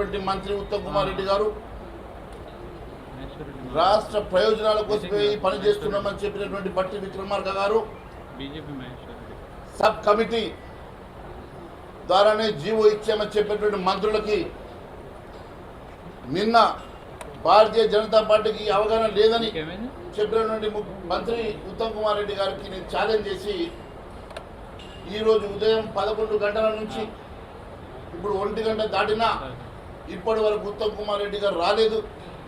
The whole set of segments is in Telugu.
చెప్పినటువంటి మంత్రి ఉత్తమ్ కుమార్ రెడ్డి గారు రాష్ట్ర ప్రయోజనాల కోసమే ఈ పని చేస్తున్నామని చెప్పినటువంటి బట్టి విక్రమార్క గారు సబ్ కమిటీ ద్వారానే జీవో ఇచ్చామని చెప్పినటువంటి మంత్రులకి నిన్న భారతీయ జనతా పార్టీకి అవగాహన లేదని చెప్పినటువంటి మంత్రి ఉత్తమ్ కుమార్ రెడ్డి గారికి నేను ఛాలెంజ్ చేసి ఈరోజు ఉదయం పదకొండు గంటల నుంచి ఇప్పుడు ఒంటి గంట దాటినా ఇప్పటి వరకు ఉత్తమ్ కుమార్ రెడ్డి గారు రాలేదు.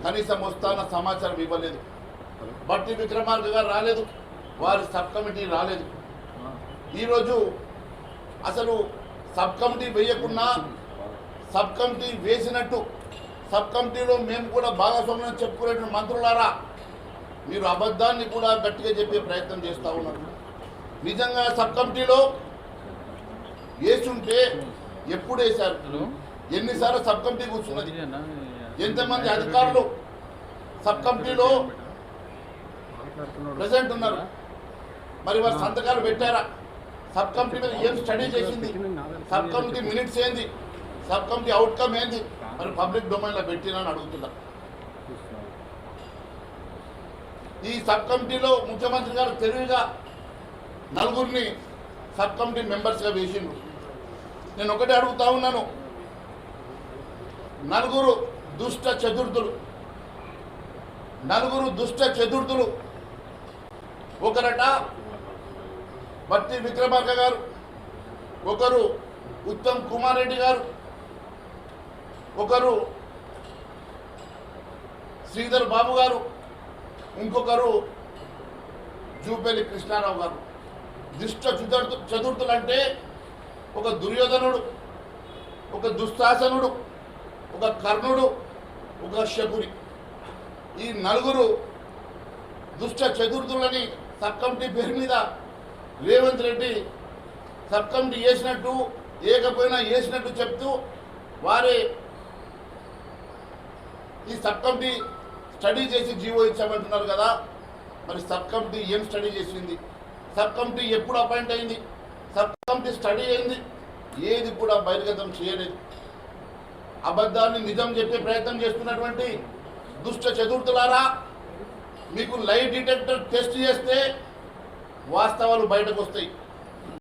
కనీసం వస్తాన సమాచారం ఇవ్వలేదు. బట్టి విక్రమార్క గారు రాలేదు. వారి సబ్ కమిటీ రాలేదు. ఈరోజు అసలు సబ్ కమిటీ వేయకుండా సబ్ కమిటీ వేసినట్టు సబ్ కమిటీలో మేము కూడా భాగస్వామ్యం చెప్పుకునేటువంటి మంత్రులారా మీరు అబద్ధాన్ని కూడా గట్టిగా చెప్పే ప్రయత్నం చేస్తూ ఉన్నారు. నిజంగా సబ్ కమిటీలో వేసుంటే ఎప్పుడు వేశారు? ఎన్నిసార్లు సబ్ కమిటీ కూర్చున్నది? ఎంతమంది అధికారులు సబ్ కమిటీలో ప్రెసెంట్ ఉన్నారు. మరి వారు సంతకాలు పెట్టారా? సబ్ కమిటీ మీద ఏం స్టడీ చేసింది? సబ్ కమిటీ మినిట్స్ ఏంది? సబ్ కమిటీ అవుట్కమ్ ఏంది? మరి పబ్లిక్ డొమైన్లో పెట్టినని అడుగుతున్నా. ఈ సబ్ కమిటీలో ముఖ్యమంత్రి గారు తెలివిగా నలుగురిని సబ్ కమిటీ మెంబర్స్గా వేసిండు నేను ఒకటే అడుగుతా ఉన్నాను. నలుగురు దుష్ట చతుర్థులు. నలుగురు దుష్ట చతుర్థులు. ఒకరట భట్టి విక్రమార్క గారు ఒకరు ఉత్తమ్ కుమార్ రెడ్డి గారు ఒకరు శ్రీధర్ బాబు గారు ఇంకొకరు జూపల్లి కృష్ణారావు గారు. దుష్ట చతుర్థు చతుర్థులు అంటే ఒక దుర్యోధనుడు ఒక దుస్తాసనుడు ఒక కర్ణుడు ఒక శకుని. ఈ నలుగురు దుష్ట చతుర్థులని సబ్ కమిటీ పేరు మీద రేవంత్ రెడ్డి సబ్ కమిటీ వేసినట్టు ఏకపోయినా వేసినట్టు చెప్తూ వారే ఈ సబ్ కమిటీ స్టడీ చేసి జీవో ఇచ్చామంటున్నారు కదా. మరి సబ్ కమిటీ ఏం స్టడీ చేసింది? సబ్ కమిటీ ఎప్పుడు అపాయింట్ అయింది? సబ్ కమిటీ స్టడీ అయింది? ఏది కూడా బహిర్గతం చేయలేదు. అబద్ధాన్ని నిజం చెప్పే ప్రయత్నం చేస్తున్నటువంటి దుష్ట చతుర్థులారా మీకు లైట్ డిటెక్టర్ టెస్ట్ చేస్తే వాస్తవాలు బయటకు వస్తాయి